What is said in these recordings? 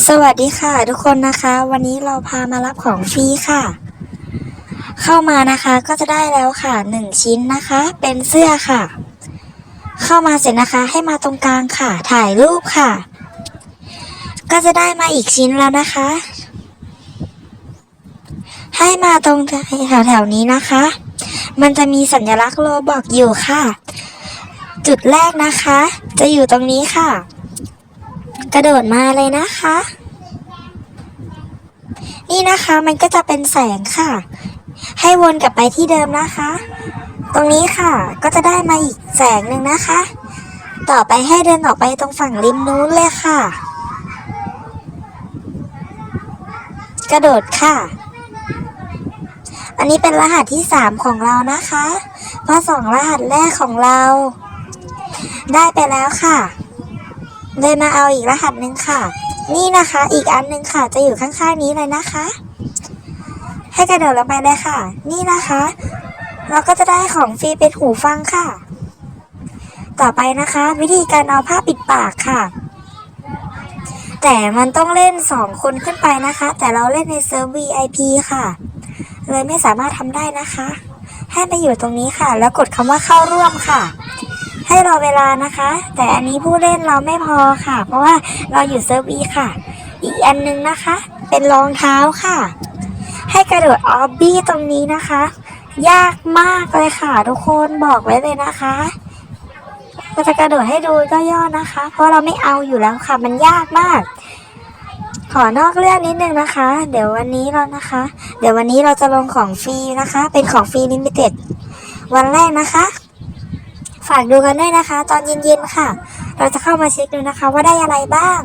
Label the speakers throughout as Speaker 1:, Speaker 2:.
Speaker 1: สวัสดีค่ะทุกคนนะคะ วันนี้เราพามารับของฟรีค่ะ เข้ามานะคะก็จะได้แล้วค่ะหนึ่งชิ้นนะคะ เป็นเสื้อค่ะ เข้ามาเสร็จนะคะให้มาตรงกลางค่ะ ถ่ายรูปค่ะ ก็จะได้มาอีกชิ้นแล้วนะคะ ให้มาตรงแถวๆนี้นะคะ มันจะมีสัญลักษณ์โลบอกอยู่ค่ะ จุดแรกนะคะ จะอยู่ตรงนี้ค่ะ กระโดดมาเลยนะคะ นี่นะคะมันก็จะเป็นแสงค่ะ ให้วนกลับไปที่เดิมนะคะ ตรงนี้ค่ะก็จะได้มาอีกแสงหนึ่งนะคะ ต่อไปให้เดินออกไปตรงฝั่งริมนู้นเลยค่ะ กระโดดค่ะ อันนี้เป็นรหัสที่สามของเรานะคะ เพราะสองรหัสแรกของเรา ได้ไปแล้วค่ะ เลยมาเอาอีกรหัสหนึ่งค่ะ นี่นะคะ อีกอันหนึ่งค่ะ จะอยู่ข้างๆนี้เลยนะคะ ให้กระโดดลงไปเลยค่ะ นี่นะคะ เราก็จะได้ของฟรีเป็นหูฟังค่ะ ต่อไปนะคะ วิธีการเอาผ้าปิดปากค่ะ แต่มันต้องเล่นสองคนขึ้นไปนะคะ แต่เราเล่นในเซิร์ฟ VIP ค่ะ เลยไม่สามารถทำได้นะคะ ให้ไปอยู่ตรงนี้ค่ะ แล้วกดคำว่าเข้าร่วมค่ะ ให้รอเวลานะคะ แต่อันนี้ผู้เล่นเราไม่พอค่ะ เพราะว่าเราอยู่เซิร์ฟ E ค่ะ อีกอันนึงนะคะ เป็นรองเท้าค่ะ ให้กระโดดออบบี้ตรงนี้นะคะ ยากมากเลยค่ะทุกคนบอกไว้เลยนะคะเราจะกระโดดให้ดูก็ย่อนะคะ เพราะเราไม่เอาอยู่แล้วค่ะ มันยากมาก ขอนอกเรื่องนิดนึงนะคะ เดี๋ยววันนี้เรานะคะ เดี๋ยววันนี้เราจะลงของฟรีนะคะ เป็นของฟรีลิมิเต็ดวันแรกนะคะ ฝากดูกันด้วยนะคะ ตอนเย็นๆค่ะ เราจะเข้ามาเช็คดูนะคะ ว่าได้อะไรบ้าง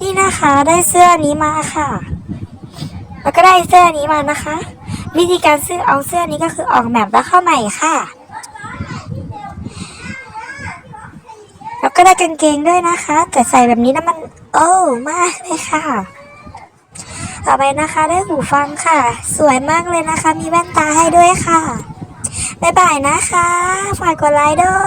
Speaker 1: นี่นะคะได้เสื้อนี้มาค่ะ แล้วก็ได้เสื้อนี้มานะคะ วิธีการซื้อเอาเสื้อนี้ก็คือออกแบบแล้วเข้าใหม่ค่ะ แล้วก็ได้กางเกงด้วยนะคะ แต่ใส่แบบนี้นะมัน โอ้มากเลยค่ะ ต่อไปนะคะได้หูฟังค่ะ สวยมากเลยนะคะ มีแว่นตาให้ด้วยค่ะ บ๊ายบายนะคะ ฝากกดไลค์ด้วย